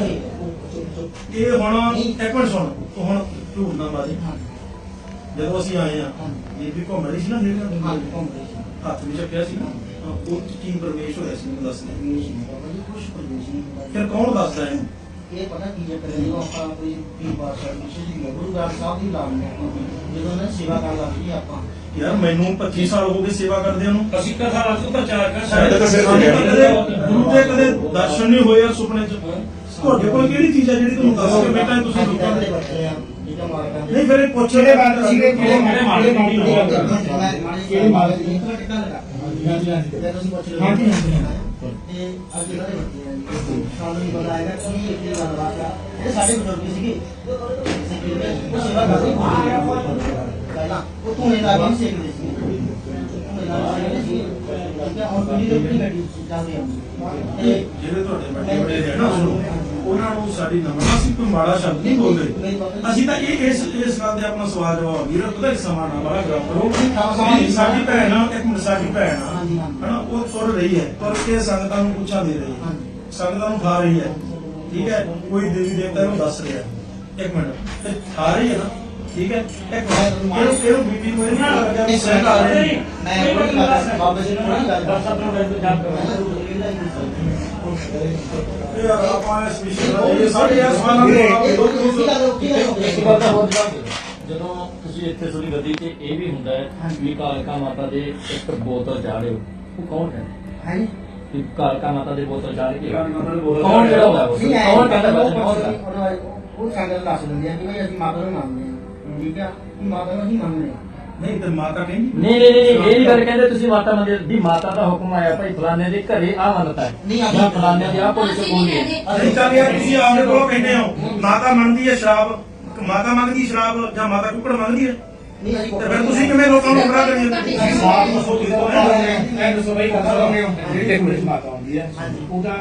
ਇਹ ਹੁਣ ਇੱਕ ਮਿੰਟ ਸੁਣ ਤੂੰ ਹੁਣ ਝੂਠ ਨਾ ਮਾਰੀ। ਜਦੋਂ ਅਸੀਂ ਆਏ ਆ ਇਹ ਵੀ ਘੁੰਮ ਰਹੀ ਸੀ ਨਾ ਮੇਰੇ ਹੱਥ ਵੀ ਚੱਕਿਆ ਸੀ। ਨਾ ਉਹ ਕੀ ਪ੍ਰਵੇਸ਼ ਹੋਇਆ ਸੀ ਮੈਨੂੰ ਦੱਸ ਫਿਰ ਕੌਣ ਦੱਸਦਾ ਇਹਨੂੰ? ਇਹ ਪਤਾ ਕੀ ਹੈ ਕਰੇ ਜਦੋਂ ਆਪਾਂ ਕੋਈ ਵੀ ਬਾਸ਼ਾ ਵਿਸ਼ੇ ਦੀ ਗੁਰੂ ਗ੍ਰੰਥ ਸਾਹਿਬ ਦੀ ਲਾਉਂਦੇ ਹਾਂ। ਜਦੋਂ ਨਾ ਸੇਵਾ ਕਰਨ ਲੱਗ ਜੀ ਆਪਾਂ। ਯਾਰ ਮੈਨੂੰ 25 ਸਾਲ ਹੋ ਗਏ ਸੇਵਾ ਕਰਦੇ ਨੂੰ। ਅਸੀਂ ਤਾਂ ਸਾਰਾ ਸੁ ਪ੍ਰਚਾਰ ਕਰ ਸਾਡੇ ਤਾਂ ਸਿਰ ਤੇ। ਕਦੇ ਗੁਰੂ ਦੇ ਕਦੇ ਦਰਸ਼ਨ ਨਹੀਂ ਹੋਏ ਸੁਪਨੇ ਚ। ਤੁਹਾਡੇ ਕੋਲ ਕਿਹੜੀ ਚੀਜ਼ ਹੈ ਜਿਹੜੀ ਤੁਹਾਨੂੰ ਦੱਸ ਕੇ ਬੇਟਾ ਤੁਸੀਂ ਲੋਕਾਂ ਦੇ ਦੇ ਬੱਚੇ ਆ ਜਿਹੜਾ ਮਾਲਕਾਂ ਨਹੀਂ ਫਿਰ ਇਹ ਪੁੱਛ ਕਿਹੜੇ ਬਾਤ ਸੀਗੇ ਕਿਹੜੇ ਮਾਲਕ ਕਿਹੜੇ ਮਾਲਕ ਕਿਹੜੇ ਮਾਲਕ ਦੀ ਟਿਕਾ ਲਗਾ ਹਾਂਜੀ ਹਾਂਜੀ। ਤੇ ਤੁਸੀਂ ਪੁੱਛ ਲਓ। ਹਾਂਜੀ, ਹਾਂਜੀ। ਤੇ ਅੱਜ ਜਿਹੜਾ ਦੇ ਬੱਚੇ ਆ ਸਾਨੂੰ ਨਹੀਂ ਪਤਾ ਹੈਗਾ ਕਿ ਇਹ ਕੀ ਗੱਲਬਾਤ ਆ। ਇਹ ਸਾਡੇ ਬਜ਼ੁਰਗ ਸੀਗੇ। ਉਹ ਸੇਵਾ ਕਰਦੇ ਸੀ। ਪਹਿਲਾਂ ਉਹ ਧੂਣੇ ਲਾ ਕੇ ਸੇਕਦੇ ਸੀ ਧੂਣੇ ਲਾ ਕੇ ਸੇਕਦੇ ਸੀ। ਜਿਹੜੇ ਤੁਹਾਡੇ ਵੱਡੇ ਵੱਡੇ ਨੇ ਨਾ ਸੁਣੋ ਉਹਨਾਂ ਨੂੰ ਸਾਡੀ ਨਮਨਾ ਸੀ ਕੋਈ ਮਾੜਾ ਸ਼ਬਦ ਨਹੀਂ ਬੋਲਦੇ। ਅਸੀਂ ਤਾਂ ਇਹ ਇਸ ਇਸ ਗੱਲ ਦੇ ਆਪਣਾ ਸਵਾਲ ਜਵਾਬ ਵੀਰ ਉਹਦਾ ਹੀ ਸਮਾਂ ਨਾ ਬੜਾ ਗਰਮ ਕਰੋ। ਵੀ ਸਾਡੀ ਭੈਣ ਆ ਇੱਕ ਮਿੰਟ ਸਾਡੀ ਭੈਣ ਆ। ਹਨਾ ਉਹ ਤੁਰ ਰਹੀ ਹੈ ਤੁਰ ਕੇ ਸੰਗਤਾਂ ਨੂੰ ਪੁੱਛਾਂ ਦੇ ਰਹੀ ਹੈ। ਸੰਗਤਾਂ ਨੂੰ ਖਾ ਰਹੀ ਹੈ। ਠੀਕ ਹੈ? ਕੋਈ ਦੇਵੀ ਦੇਵਤਾ ਨੂੰ ਦੱਸ ਰਿਹਾ। ਇੱਕ ਮਿੰਟ ਖਾ ਰਹੀ ਹੈ ਨਾ? ਠੀਕ ਹੈ ਇਹਨੂੰ ਇਹਨੂੰ ਬੀਬੀ ਨੂੰ ਨਹੀਂ ਰਹੀ ਹੈ ਮੈਂ ਕੋਈ ਬਾਬਾ ਜੀ ਨੂੰ ਨਹੀਂ ਬੈਠ ਕੇ ਆਪਾਂ ਇਸ ਵਿਸ਼ੇ ਦਾ ਇਹ ਸਾਡੇ ਯਾਰ ਸਵਾਲਾਂ ਦੇ ਤਾਂ। ਜਦੋਂ ਤੁਸੀਂ ਇੱਥੇ ਤੁਹਾਡੀ ਗੱਦੀ 'ਚ ਇਹ ਵੀ ਹੁੰਦਾ ਹੈ ਵੀ ਕਾਲਕਾ ਮਾਤਾ ਦੇ ਇੱਕ ਬੋਤਲ ਚਾੜਿਓ ਉਹ ਕੌਣ ਕਹਿੰਦਾ ਹੈ ਵੀ ਕਾਲਕਾ ਮਾਤਾ ਦੇ ਬੋਤਲ ਦੇ ਬੋਤਲ ਕੌਣ ਜਿਹੜਾ ਹੁੰਦਾ ਹੈ ਕੌਣ ਕਹਿੰਦਾ ਉਹ ਉਹ ਸੰਗਤ ਦੱਸ ਦਿੰਦੇ ਆ ਕਿ ਭਾਈ ਅਸੀਂ ਮਾਤਾ ਨੂੰ ਮੰਨਦੇ ਹਾਂ ਠੀਕ ਆ ਕਿ ਮਾਤਾ ਨੂੰ ਅਸੀਂ ਮੰਨਦੇ ਹਾਂ ਨਹੀਂ ਤੇ ਮਾਤਾ ਕਹਿੰਦੀ ਨਹੀਂ ਨਹੀਂ ਨਹੀਂ ਇਹ ਨਹੀਂ ਗੱਲ ਕਹਿੰਦੇ ਤੁਸੀਂ ਮਾਤਾ ਮੰਦਿਰ ਦੀ ਮਾਤਾ ਦਾ ਹੁਕਮ ਆਇਆ ਭਾਈ ਫਲਾਣੇ ਦੇ ਘਰੇ ਆ ਮੰਨਤਾ ਹੈ। ਨਹੀਂ, ਆਪਾਂ- ਫਲਾਣੇ ਦੀ ਆ ਅਸੀਂ ਬੋਲੀ ਨਹੀਂ ਹੈ। ਅਸੀਂ ਚੱਲ ਯਾਰ ਤੁਸੀਂ ਆਪਣੇ ਕੋਲੋਂ ਕਹਿੰਦੇ ਹੋ ਮਾਤਾ ਮੰਗਦੀ ਹੈ ਸ਼ਰਾਬ ਮਾਤਾ ਮੰਗਦੀ ਸ਼ਰਾਬ ਜਾਂ ਮਾਤਾ ਕੁੱਕੜ ਮੰਗਦੀ ਹੈ? ਨਹੀਂ ਅਸੀਂ ਤੇ ਫਿਰ ਤੁਸੀਂ ਕਿਵੇਂ ਲੋਕਾਂ ਨੂੰ ਕਰੀ ਜਾਂਦੇ ਹੋ? ਸਾਫ਼ ਦੱਸੋ ਕਿਸ ਤੋਂ ਹੈ। ਮੈਂ ਦੱਸੋ ਬਈ ਕਦੋਂ ਜਿਹੜੀ ਇੱਕ ਮਿੰਟ ਮਾਤਾ ਆਉਂਦੀ ਹੈ। ਉਹਦਾ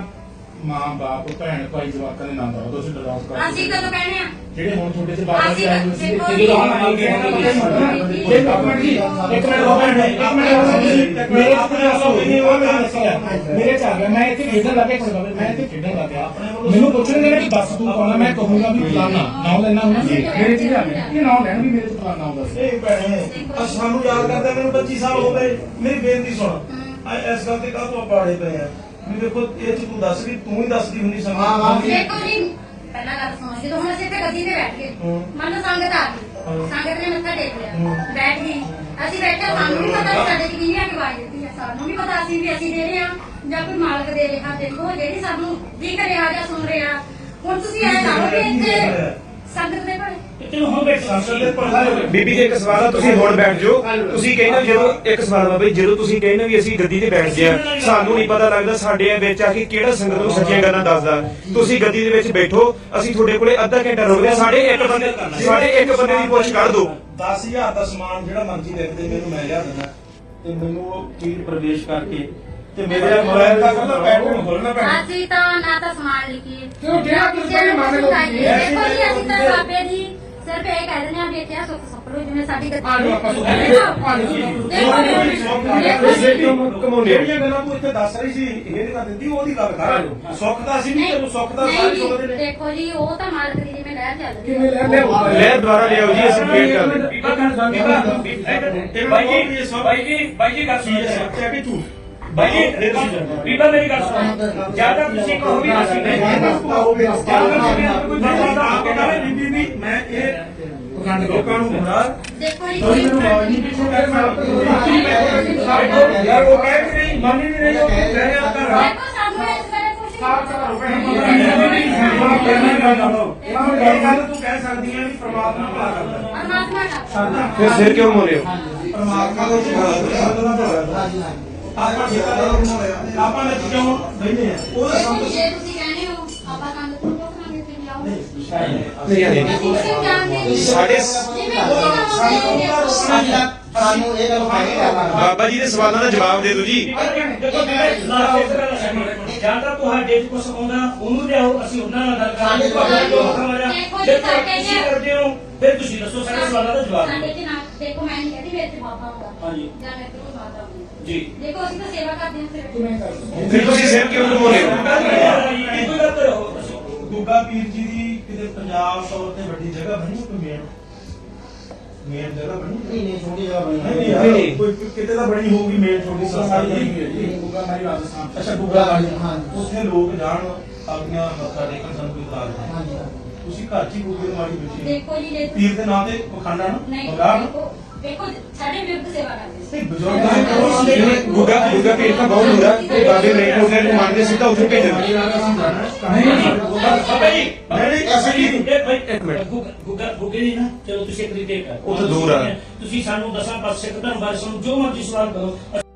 ਮਾਂ ਬਾਪ ਭੈਣ ਭਾਈ ਜਵਾਕਾਂ ਦੇ ਨਾਮ ਦਾ ਤੁਸੀਂ ਡਰਾਉਸ ਕਰ ਅਸੀਂ ਕਦੋਂ ਕਹਿੰਦੇ ਆ? ਜਿਹੜੇ ਹੁਣ ਤੁਹਾਡੇ ਤੇ ਬਾਬਾ ਜੀ ਆਏ ਹੋਏ ਸੀ ਦੇਖੋ ਤੇ ਜਦੋਂ ਹਮ ਮੰਗ ਕੇ ਆਏ ਨੇ ਇੱਕ ਮਿੰਟ ਜੀ ਇੱਕ ਮਿੰਟ ਦੋ ਮਿੰਟ ਇੱਕ ਮਿੰਟ ਮੇਰੇ ਆਪਣੇ ਆਸੋ ਨਹੀਂ ਉਹ ਮੈਂ ਦੱਸਿਆ ਮੇਰੇ ਚ ਆ ਗਿਆ ਮੈਂ ਇੱਥੇ ਖੇਡਣ ਲੱਗਾ ਖੜਾ ਮੈਂ ਇੱਥੇ ਖੇਡਣ ਲੱਗਾ ਮੈਨੂੰ ਪੁੱਛਣਗੇ ਨਾ ਕਿ ਦੱਸ ਤੂੰ ਕੌਣ ਹੈ ਮੈਂ ਕਹੂੰਗਾ ਵੀ ਫਲਾਣਾ ਨਾਮ ਲੈਣਾ ਹੁੰਦਾ ਮੇਰੇ ਚ ਆ ਗਿਆ ਇਹ ਨਾਮ ਲੈਣ ਵੀ ਮੇਰੇ ਚ ਫਲਾਣਾ ਹੁੰਦਾ ਸੀ ਇਹ ਭੈਣੇ ਆ ਸਾਨੂੰ ਯਾਦ ਕਰਦਾ ਮੈਨੂੰ 25 ਸਾਲ ਹੋ ਗਏ ਮੇਰੀ ਬੇਨਤੀ ਸੁਣ। ਆ ਇਸ ਗੱਲ ਤੇ ਕਾਹ ਤੋਂ ਪਾੜੇ ਪਏ ਆ? ਵੀ ਦੇਖੋ ਇਹ ਚ ਤੂੰ ਦੱਸ ਵੀ ਤੂੰ ਹੀ ਦੱਸਦੀ ਹੁੰਦੀ ਹਾਂ, ਹਾਂ। ਸੰਗਤ ਦੇਖੋ ਜੀ ਪਹਿਲਾਂ ਗੱਲ ਸੁਣੋ ਜਦੋਂ ਹੁਣ ਅਸੀਂ ਇੱਥੇ ਗੱਦੀ ਤੇ ਬੈਠ ਗਏ। ਹੂੰ। ਮੰਨ ਸੰਗਤ ਆ ਹੂੰ। ਗਈ ਸੰਗਤ ਨੇ ਮੱਥਾ ਟੇਕ ਲਿਆ। ਹੂੰ। ਬੈਠ ਗਈ। ਅਸੀਂ ਬੈਠੇ ਸਾਨੂੰ ਨਹੀਂ ਪਤਾ ਵੀ ਸਾਡੇ ਚ ਕਿਹਨੇ ਆ ਕੇ ਆਵਾਜ਼ ਦਿੱਤੀ ਆ। ਸਾਨੂੰ ਨਹੀਂ ਪਤਾ ਅਸੀਂ ਵੀ ਅਸੀਂ ਦੇ ਰਹੇ ਆ ਜਾਂ ਕੋਈ ਮਾਲਕ ਦੇ ਰਿਹਾ। ਦੇਖੋ ਜਿਹੜੀ ਸਾਨੂੰ ਦਿਖ ਰਿਹਾ ਜਾਂ ਸੁਣ ਰਿਹਾ। ਹੁਣ ਤੁਸੀਂ ਐ ਕਰੋ ਕਿ ਇੱਥੇ ਸੰਗਤ ਦੇ ਕੋਲ ਤੈਨੂੰ ਹੁਣ ਬੈਠ ਸੰਗਤ ਦੇ ਪਰਦੇ ਬੀਬੀ ਜੀ ਇੱਕ ਸਵਾਲ ਆ ਤੁਸੀਂ ਹੁਣ ਬੈਠ ਜਾਓ। ਤੁਸੀਂ ਕਹਿੰਦੇ ਹੋ ਜਦੋਂ ਇੱਕ ਸਵਾਲ ਆ ਬਈ ਜਦੋਂ ਤੁਸੀਂ ਕਹਿੰਦੇ ਵੀ ਅਸੀਂ ਗੱਦੀ ਤੇ ਬੈਠ ਗਏ ਆ ਸਾਨੂੰ ਨਹੀਂ ਪਤਾ ਲੱਗਦਾ ਸਾਡੇ ਵਿੱਚ ਆ ਕੇ ਕਿਹੜਾ ਸੰਗਤ ਨੂੰ ਸੱਚੀਆਂ ਗੱਲਾਂ ਦੱਸਦਾ। ਤੁਸੀਂ ਗੱਦੀ ਦੇ ਵਿੱਚ ਬੈਠੋ ਅਸੀਂ ਤੁਹਾਡੇ ਕੋਲੇ ਅੱਧਾ ਘੰਟਾ ਰੁਕਦੇ ਹਾਂ। ਸਾਡੇ ਇੱਕ ਬੰਦੇ ਸਾਡੇ ਇੱਕ ਬੰਦੇ ਦੀ ਪੁੱਛ ਕੱਢ ਦਿਓ 10000 ਦਾ ਸਮਾਨ ਜਿਹੜਾ ਮਰਜ਼ੀ ਲਿਖ ਦੇ ਮੈਨੂੰ ਮੈਂ ਲਿਆ ਦੇਣਾ ਤੇ ਮੈਨੂੰ ਉਹ ਚੀਜ਼ ਪ੍ਰਵੇਸ਼ ਕਰਕੇ ਤੇ ਮੇਰੇ ਮੋਬਾਈਲ ਦਾ ਕਹਿੰਦਾ ਪੈਟਰਨ ਖੋਲਣਾ ਪੈਣਾ। ਅਸੀਂ ਤਾਂ ਨਾ ਤਾਂ ਸਮਾਨ ਲਿਖੀਏ। ਕਿਉਂ ਜਿਹੜਾ ਤੁਸੀਂ ਪਹਿਲੇ ਮੰਨ ਲਓ ਇਹ ਦੇਖੋ ਜੀ ਅਸੀਂ ਤਾਂ ਬਾਬੇ ਦੀ ਸਿਰਫ ਇਹ ਕਹਿ ਦਿੰਦੇ ਆ ਵੀ ਇੱਥੇ ਆ ਸੁੱਖ ਸਪੜੋ ਜਿਵੇਂ ਸਾਡੀ ਗੱਦੀ ਆ ਜਾਓ ਆਪਾਂ ਸੁੱਖ ਜੀ, ਜਿਹੜੀਆਂ ਗੱਲਾਂ ਤੂੰ ਇੱਥੇ ਦੱਸ ਰਹੀ ਸੀ ਇਹ ਨਹੀਂ ਕਰ ਦਿੰਦੀ ਉਹਦੀ ਗੱਲ ਕਰ ਸੁੱਖ ਦਾ ਸੀ ਨਹੀਂ ਤੈਨੂੰ ਸੁੱਖ ਦਾ ਸਾਰੇ ਸੁੱਖਦੇ ਜੀ, ਨੇ ਦੇਖੋ ਜੀ ਉਹ ਤਾਂ ਮਾਲਕ ਦੀ ਜਿਵੇਂ ਲਹਿਰ ਚੱਲ ਰਹੀ ਕਿਵੇਂ ਹੈ ਲੈ ਲੈ ਲੈ ਦੁਬਾਰਾ ਲਿਆਓ ਜੀ ਅਸੀਂ ਫੇਰ ਕਰਦੇ ਬੀਬਾ ਕਰ ਬੀਬਾ ਬਾਈ ਜੀ ਬਾਈ ਜੀ ਬਾਈ ਜੀ ਗੱਲ ਸੁਣੋ ਸੱਚ ਕਿ ਝੂਠ। ਬਾਈ ਜੀ ਬੀਬਾ ਮੇਰੀ ਗੱਲ ਸੁਣੋ। ਜ਼ਿਆਦਾ ਤੁਸੀਂ ਕਹੋ ਵੀ ਅਸੀਂ ਨਹੀਂ ਜ਼ਿਆਦਾ ਤੁਸੀਂ ਕੋਈ ਬੰਦਾ ਦਾ ਆਪ ਕਹਿੰਦਾ ਵੀ ਬੀਬੀ ਵੀ ਮੈਂ ਇਹ ਲੋਕਾਂ ਨੂੰ ਗੁੰਮਰਾਹ ਦੇਖੋ ਜੀ ਕੋਈ ਕੋਈ ਮੈਨੂੰ ਆਵਾਜ਼ ਨਹੀਂ ਪਿੱਛੋਂ ਕਹਿ ਸਕਦਾ। ਯਾਰ ਉਹ ਕਹਿ ਕਿ ਨਹੀਂ ਮੰਨ ਹੀ ਨਹੀਂ ਰਹੀ ਉਹ ਕਹਿ ਰਿਹਾ ਕਰ ਦੇਖੋ ਸਾਨੂੰ ਇਸ ਬਾਰੇ ਕੁਝ ਇਹ ਗੱਲ ਤੂੰ ਕਹਿ ਸਕਦੀ ਹੈ ਵੀ ਪ੍ਰਮਾਤਮਾ ਭਲਾ ਕਰਦਾ। ਪਰਮਾਤਮਾ ਦਾ ਫਿਰ ਸਿਰ ਕਿਉਂ ਮੋਰੇ ਹੋ ਪਰਮਾਤਮਾ ਦਾ ਆਪਾਂ ਠੇਕਾ ਆਪਾਂ ਕਿਉਂ ਬੈਠੇ ਆ? ਉਹਦਾ ਜੀ, ਜੇ ਤੁਸੀਂ ਕਹਿੰਦੇ ਹੋ ਆਪਾਂ ਕੰਨ ਤੋਂ ਟੋਕਰਾਂਗੇ ਤੇ ਨਹੀਂ ਸਾਡੇ ਸਾਨੂੰ ਇਹ ਗੱਲ ਫਾਇਦੇ ਬਾਬਾ ਜੀ ਦੇ ਸਵਾਲਾਂ ਦਾ ਜਵਾਬ ਦੇ ਦਿਓ ਜੀ। ਜਾਂ ਤਾਂ ਤੁਹਾਡੇ ਚ ਕੁਝ ਆਉਂਦਾ ਉਹਨੂੰ ਲਿਆਓ ਅਸੀਂ ਉਹਨਾਂ ਨਾਲ ਗੱਲ ਕਰਾਂਗੇ ਤੁਹਾਡਾ ਜੋ ਤੁਸੀਂ ਕਰਦੇ ਹੋ ਫਿਰ ਤੁਸੀਂ ਦੱਸੋ ਸਾਡੇ ਸਵਾਲਾਂ ਦਾ ਜਵਾਬ ਸਾਡੇ ਦਿਓ। ਚ ਨਾ ਦੇਖੋ ਮੈਂ ਨਹੀਂ ਕਹਿੰਦੀ ਮੇਰੇ ਤੇ ਬਾਬਾ ਹੁੰਦਾ। ਹਾਂਜੀ। ਜਾਂ ਮੇਰੇ ਤੇ ਕੋਈ ਮਾਤਾ ਹੁੰਦੀ। ਜੀ। ਦੇਖੋ ਅਸੀਂ ਤਾਂ ਸੇਵਾ ਕਰਦੇ ਹਾਂ ਫਿਰ ਕਿਵੇਂ ਕਰਦੇ ਫਿਰ ਤੁਸੀਂ ਸਿਰ ਕਿਉਂ ਮੋਰੇ ਹੋ? ਕੋਈ ਗੱਲ ਕਰੋ ਗੁੱਗਾ ਪੀਰ ਜੀ ਦੀ ਕਿਤੇ ਪੰਜਾਬ ਤੌਰ ਤੇ ਵੱਡੀ ਜਗ੍ਹਾ ਬਣੀ ਕੋਈ ਮੇਨ? ਮੇਨ ਜਗ੍ਹਾ ਬਣੀ ਨਹੀਂ ਨਹੀਂ ਛੋਟੀ ਜਗ੍ਹਾ ਬਣੀ ਨਹੀਂ ਹੈ। ਨਹੀਂ। ਯਾਰ, ਕੋਈ ਕੋਈ ਕਿਤੇ ਤਾਂ ਬਣੀ ਹੋਊਗੀ ਮੇਨ ਛੋਟੀ ਸੰਸਥਾ ਜੀ। ਗੁੱਗਾ ਮਾਰੀ ਰਾਜਸਥਾਨ। ਅੱਛਾ ਗੁੱਗਾ ਵਾਲੀ ਹਾਂਜੀ। ਉੱਥੇ ਲੋਕ ਜਾਣ ਆਪਣੀਆਂ ਮੱਥਾ ਟੇਕਣ ਸਾਨੂੰ ਕੋਈ ਇਤਰਾਜ਼ ਨਹੀਂ ਹਾਂਜੀ ਤੁਸੀਂ ਘਰ 'ਚ ਗੁੱਗੇ ਦੀ ਮਾੜੀ ਬੈਠੀ ਦੇਖੋ ਜੀ ਜੇ ਪੀਰ ਦੇ ਨਾਂ ਤੇ ਪਖੰਡਾ ਨਾ ਨਹੀਂ ਬਗਾ ਨਾ। ਦੇਖੋ ਦੇਖੋ ਸਾਡੇ ਵਿਰੁੱਧ ਸੇਵਾ ਕਰਦੇ ਸੀ। ਨਹੀਂ ਬਜ਼ੁਰਗਾਂ ਦੇ ਕਰੋ ਜਿਵੇਂ ਗੁੱਗਾ ਗੁੱਗਾ ਪੀਰ ਤਾਂ ਬਹੁਤ ਹੁੰਦਾ। ਤੇ ਬਾਬੇ ਨੇ ਉਹਨੇ ਨੂੰ ਮੰਨਦੇ ਸਿੱਧਾ ਉੱਥੇ ਭੇਜ ਦਿੰਦੇ ਬਾਬਾ ਜੀ ਨਹੀਂ ਨਹੀਂ ਐਸਾ ਹੀ ਨਹੀਂ। ਇਹ ਭਾਈ ਇੱਕ ਮਿੰਟ। ਗੁੱਗਾ ਗੁੱਗਾ ਨਹੀਂ ਨਾ ਚਲੋ ਤੁਸੀਂ ਇੱਕ ਰੀਤੇ ਕਰ ਉੱਥੇ ਦੂਰ ਆ। ਤੁਸੀਂ ਸਾਨੂੰ ਦਸਾਂ ਪਾਸੇ ਸਿੱਖ ਧਰਮ ਬਾਰੇ ਸਾਨੂੰ ਜੋ ਮਰਜ਼ੀ ਸਵਾਲ ਕਰੋ